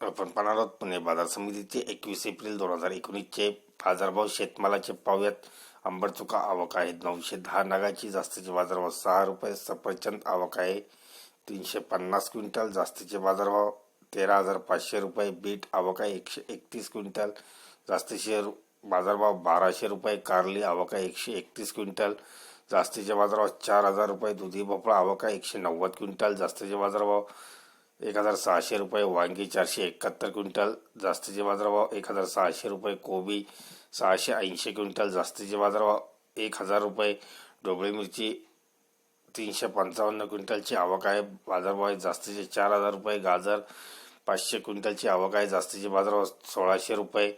आपण पाहणार आहोत पुणे बाजार समितीचे एकवीस एप्रिल दोन हजार एकोणीसचे बाजारभाव शेतमालाचे पाहूयात आंबटचुका आवक आहे नऊशे दहा नगाची जास्तीचे बाजारभाव सहा रुपये सफरचंद आवक आहे. तीनशे पन्नास क्विंटल जास्तीचे बाजारभाव तेरा हजार पाचशे रुपये बीट आवक आहे एकशे एकतीस क्विंटल. जास्तीचे बाजारभाव बाराशे रुपये कारली आवक आहे एकशे एकतीस क्विंटल. जास्तीचे बाजारभाव चार हजार रुपये दुधी भोपळा आवक आहे एकशे नव्वद क्विंटल. जास्तीचे बाजारभाव एक हजार सहाशे रुपये वांगी चारशे एकाहत्तर क्विंटल जास्तीचे बाजारभाव एक हजार सहाशे रुपये कोबी सहाशे ऐंशी क्विंटल जास्तीचे बाजारभाव एक हजार रुपये ढोबळी मिरची तीनशे पंचावन्न क्विंटलची आवक आहे. बाजारभाव आहे जास्तीचे चार हजार रुपये गाजर पाचशे क्विंटलची आवक आहे जास्तीचे बाजारभाव सोळाशे रुपये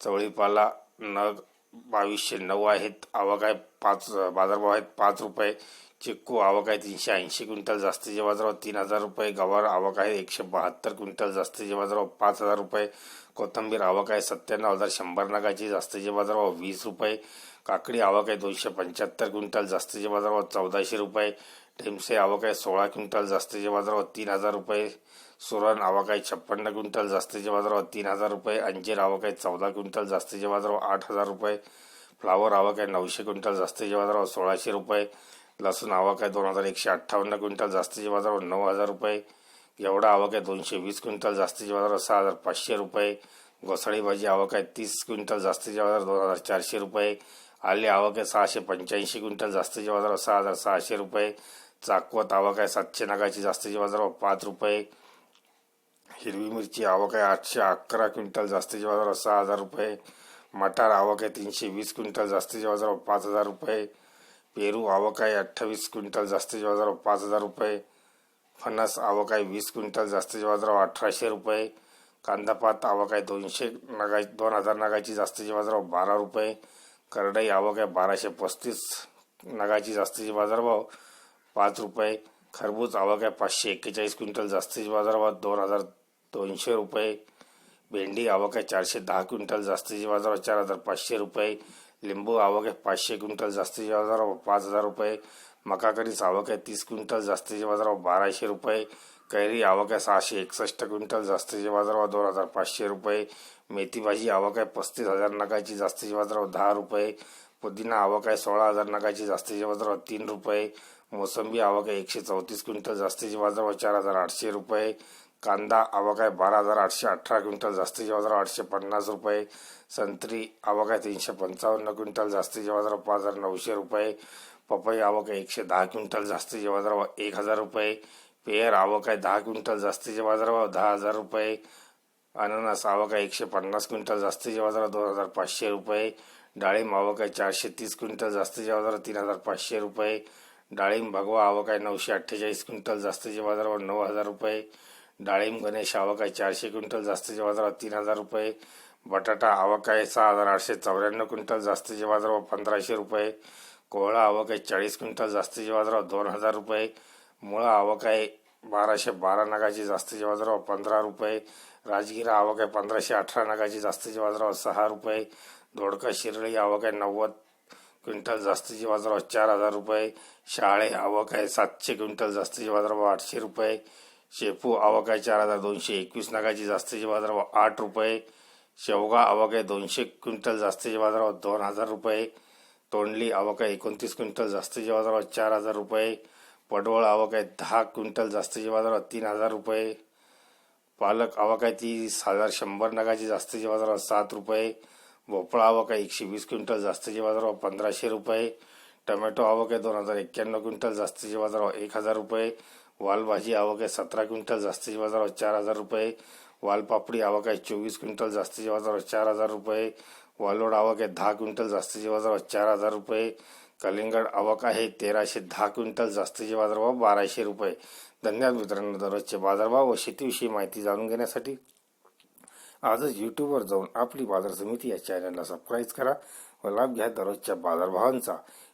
चवळीपाला नग बावीसशे नऊ आहेत. आवक आहे पाच बाजारभाव आहेत पाच रुपये. चिक्कू आवक आहे तीनशे ऐंशी क्विंटल. जास्तीचे बाजारभाव तीन हजार रुपये. गवार आवक आहे एकशे बहात्तर क्विंटल. जास्तीचे बाजारभाव पाच हजार रुपये. कोथंबीर आवक आहे सत्त्याण्णव हजार. शंभर नगाची. जास्तीचे बाजारभाव वीस रुपये. काकडी आवक आहे दोनशे पंच्याहत्तर क्विंटल. जास्तीचे बाजारभाव चौदाशे रुपये. टेमसे आवक आहे सोळा क्विंटल. जास्तीचे बाजारभाव तीन हजार रुपये. सुरण आवक आहे छप्पन्न क्विंटल जास्तीचे बाजारावर तीन हजार रुपये अंजीर आवक आहे चौदा क्विंटल जास्तीचे बाजारावर आठ हजार रुपये फ्लावर आवक आहे नऊशे क्विंटल जास्तीचे बाजारावर सोळाशे रुपये लसूण आवक आहे दोन हजार एकशे अठ्ठावन्न क्विंटल जास्तीचे बाजारावर नऊ हजार रुपये एवढा आवक आहे दोनशे वीस क्विंटल जास्तीचे बाजारावर सहा हजार पाचशे रुपये घोसाळी भाजी आवक आहे तीस क्विंटल जास्तीचे बाजार दोन हजार चारशे रुपये आले आवक आहे सहाशे पंच्याऐंशी क्विंटल जास्तीचे बाजारावर सहा हजार सहाशे रुपये चाकवत आवक आहे सातशे नगाची जास्तीचे बाजारावर पाच रुपये हिरवी मिरची आवक आहे आठशे अकरा क्विंटल जास्तीचे बाजारावर सहा हजार रुपये. मटार आवक आहे तीनशे वीस क्विंटल जास्तीचे बाजारावर पाच हजार रुपये. पेरू आवक आहे अठ्ठावीस क्विंटल जास्तीचे बाजारावर पाच हजार रुपये. फणस आवक आहे वीस क्विंटल जास्तीचे बाजार अठराशे रुपये. कांदापात आवक आहे दोनशे नगा दोन हजार नगाची जास्तीचे बाजारावर बारा रुपये. करडई आवक आहे बाराशे पस्तीस नगाची जास्तीचे बाजारभाव पाच रुपये. खरबूज आवक आहे पाचशे एक्केचाळीस क्विंटल जास्तीचे बाजारभाव दोन हजार दोनशे रुपये. भेंडी आवक आहे चारशे दहा क्विंटल जास्तीचे बाजार चार हजार पाचशे रुपये. लिंबू आवक आहे पाचशे क्विंटल जास्तीचे बाजारावर पाच हजार रुपये. मकाकरीस आवक आहे तीस क्विंटल जास्तीचे बाजारभाव बाराशे रुपये. कैरी आवक आहे सहाशे एकसष्ट क्विंटल जास्तीचे बाजारावर दोन हजार पाचशे रुपये. मेथी भाजी आवक आहे पस्तीस हजार नगाची जास्तीचे बाजारावर दहा रुपये. पुदिना आवक आहे सोळा हजार नगाची जास्तीचे बाजारावर तीन रुपये. मोसंबी आवक आहे एकशे चौतीस क्विंटल जास्तीचे बाजारभाव चार हजार आठशे रुपये. कांदा आवक आहे बारा हजार आठशे अठरा क्विंटल जास्तीचे बाजार आठशे पन्नास रुपये. संत्री आवक आहे तीनशे पंचावन्न क्विंटल जास्तीचे बाजार पाच हजार नऊशे रुपये. पपई आवक आहे एकशे दहा क्विंटल जास्तीचे बाजारभाव एक हजार रुपये. पेयर आवक आहे दहा क्विंटल जास्तीचे बाजारभाव दहा हजार रुपये. अननस आवक आहे एकशे पन्नास क्विंटल जास्तीचे बाजार दोन हजार पाचशे रुपये. डाळिंब आवक आहे चारशे तीस क्विंटल जास्तीचे बाजार तीन हजार पाचशे रुपये. डाळिंब भगवा आवक आहे नऊशे अठ्ठेचाळीस क्विंटल जास्तीचे बाजारभाव नऊ हजार रुपये. डाळिंब गणेश आवक आहे चारशे क्विंटल जास्तीच्या बाजारात तीन हजार रुपये. बटाटा आवक आहे सहा हजार आठशे चौऱ्याण्णव क्विंटल जास्तीचे बाजारावर पंधराशे रुपये. कोहळा आवक आहे चाळीस क्विंटल जास्तीच्या बाजारावर दोन हजार रुपये. मुळा आवक आहे बाराशे बारा नगाची जास्तीच्या बाजारावर पंधरा रुपये. राजगिरा आवक आहे पंधराशे अठरा नगाची जास्तीच्या बाजारावर सहा रुपये. दोडका शिरळी आवक आहे नव्वद क्विंटल जास्तीच्या बाजारावर चार हजार रुपये. शाळे आवक आहे सातशे क्विंटल जास्तीच्या बाजारावर आठशे रुपये. शेपू आवक आहे चार हजार दोनशे एकवीस नगाची जास्तीचे बाजारभाव आठ रुपये. शेवगा आवक आहे दोनशे क्विंटल जास्तीचे बाजारभाव दोन हजार रुपये. तोंडली आवक आहे एकोणतीस क्विंटल जास्तीचे बाजारभाव चार हजार रुपये. पडवळ आवक आहे दहा क्विंटल जास्तीचे बाजारभाव तीन हजार रुपये. पालक आवक आहे तीस हजार शंभर नगाची जास्तीचे बाजारभाव सात रुपये. भोपळा आवक आहे एकशे वीस क्विंटल जास्तीचे बाजारभाव पंधराशे रुपये. टोमॅटो आवक आहे दोन हजार एक्क्याण्णव क्विंटल जास्तीचे बाजारभाव एक हजार रुपये. वालभाजी आवक आहे सतरा क्विंटल जास्तीचे बाजारावर चार हजार रुपये. वालपापडी आवक आहे चोवीस क्विंटल जास्तीचे बाजारावर चार हजार रुपये. वालोड आवक आहे दहा क्विंटल जास्तीचे बाजारावर चार हजार रुपये. कलिंगड आवक आहे तेराशे दहा क्विंटल जास्तीचे बाजारभाव बाराशे रुपये. धन्यवाद मित्रांनो दररोजचे बाजारभाव व शेतीविषयी माहिती जाणून घेण्यासाठी आजच यूट्यूबवर जाऊन आपली बाजार समिती या चॅनलला सबस्क्राईब करा व लाभ घ्या दररोजच्या बाजारभावांचा.